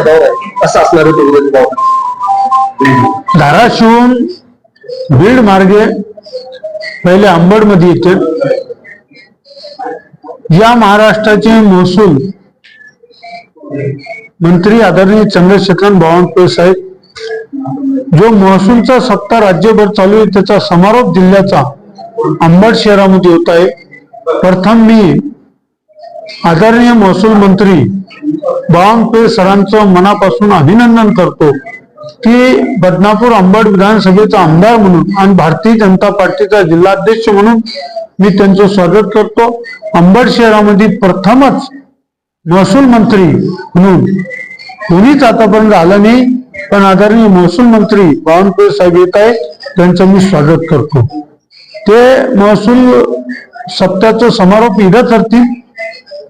दौर आहे असं असणार विरोधी भाव धाराशिवून बीड मार्गे पहिले अंबडमध्ये येते. या महाराष्ट्राचे महसूल मंत्री आदरणीय चंद्रशेखर बावनकुळे साहेब जो महसूलचा सत्ता राज्यभर चालू आहे त्याचा समारोप जिल्ह्याचा अंबड शहरामध्ये होत आहे. प्रथम मी आदरणीय महसूल मंत्री बावनकुळे सरांचं मनापासून अभिनंदन करतो. की बदनापूर अंबड विधानसभेचा आमदार म्हणून आणि भारतीय जनता पार्टीचा जिल्हाध्यक्ष म्हणून मी त्यांचं स्वागत करतो. अंबड शहरामध्ये प्रथमच महसूल मंत्री म्हणून कोणीच आतापर्यंत आलं नाही पण आदरणीय महसूल मंत्री बावनकुळे साहेब येत आहे त्यांचं मी स्वागत करतो. ते महसूल सप्त्याचं समारोप इथं करतील.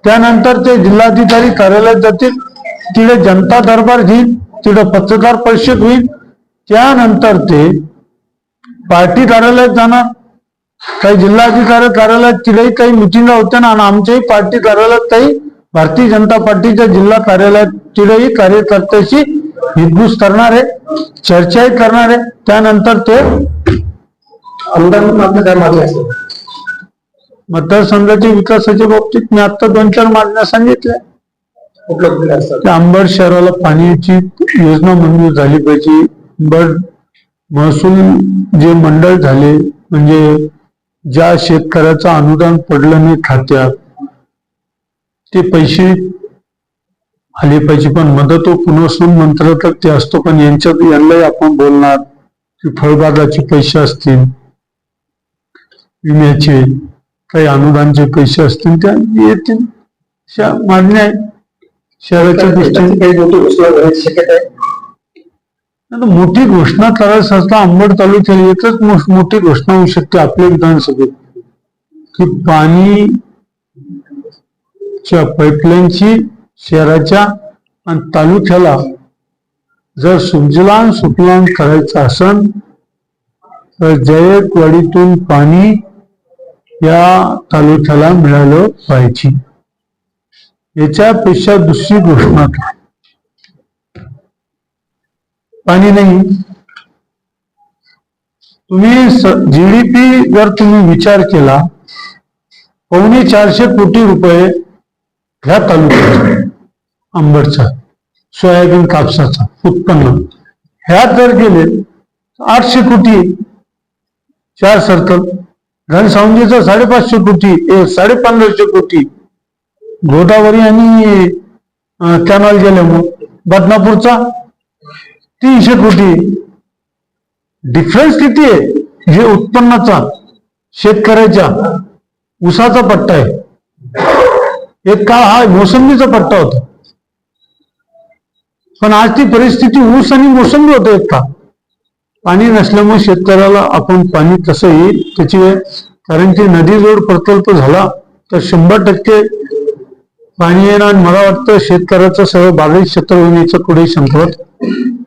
त्यानंतर ते जिल्हाधिकारी कार्यालयात जातील. तिथे जनता दरबार घेईल. तिथे पत्रकार परिषद होईल. त्यानंतर ते पार्टी कार्यालयात जाणार. काही जिल्हाधिकारी कार्यालयात तिथेही काही मिटिंगा होत्या ना आणि आमच्याही पार्टी कार्यालयात काही भारतीय जनता पार्टीच्या जिल्हा कार्यालयात तिथेही कार्यकर्त्याशी हितगुज करणार आहे. चर्चाही करणार आहे. त्यानंतर ते आमदार काय मागणी असेल मतदारसंघाच्या विकासाच्या बाबतीत मी आता दोन चार मागण्या सांगितल्या. असतात? अंबड शहराला पाण्याची योजना मंजूर झाली पाहिजे. अंबड महसूल जे मंडळ झाले म्हणजे ज्या शेतकऱ्याचं अनुदान पडलं नाही खात्यात ते पैसे आले पाहिजे. पण मदत व पुनर्वसन मंत्र तर ते असतो पण यांच्यात यांनाही आपण बोलणार की फळबागाचे पैसे असतील विम्याचे. काही अनुदानचे पैसे असतील त्या येतील. अशा मागण्या आहेत शहराच्या दृष्टीने काही मोठी घोषणा होण्याची शक्यता आहे? मोठी घोषणा करायचं असता अंबड तालुक्याला एकच मोठी घोषणा होऊ शकते आपल्या विधानसभेत. की पाणीच्या पाईपलाईनची शहराच्या आणि तालुक्याला जर सुजलाम सुफलाम करायचं असन तर जयकवाडीतून पाणी या तालुक्याला मिळालं पाहिजे. याच्यापेक्षा दुसरी घोषणा काय? पाणी नाही. तुम्ही जीडीपी जर तुम्ही विचार केला पावणे चारशे कोटी रुपये ह्या तालुक्याचा अंबडचा सोयाबीन कापसाचा उत्पन्न. ह्यात जर गेले आठशे कोटी चार सर्कल. घनसावंगीचं साडेपाचशे कोटी ए साडेपंधराशे कोटी. गोदावरी आणि कॅनॉल गेल्यामुळं बदनापूरचा तीनशे कोटी. डिफरन्स किती आहे? जे उत्पन्नाचा शेतकऱ्याच्या ऊसाचा पट्टा आहे. एक काळ हा मोसंबीचा पट्टा होता. पण आज ती परिस्थिती ऊस आणि मोसंबी होते एक काळ. पाणी नसल्यामुळे शेतकऱ्याला आपण पाणी कसं येईल त्याची कारण की नदी जोड प्रकल्प झाला तर शंभर टक्के पाणी येणार. मला वाटतं शेतकऱ्याचं सर्व बागायत क्षेत्र होण्याचं कुठेही शंभर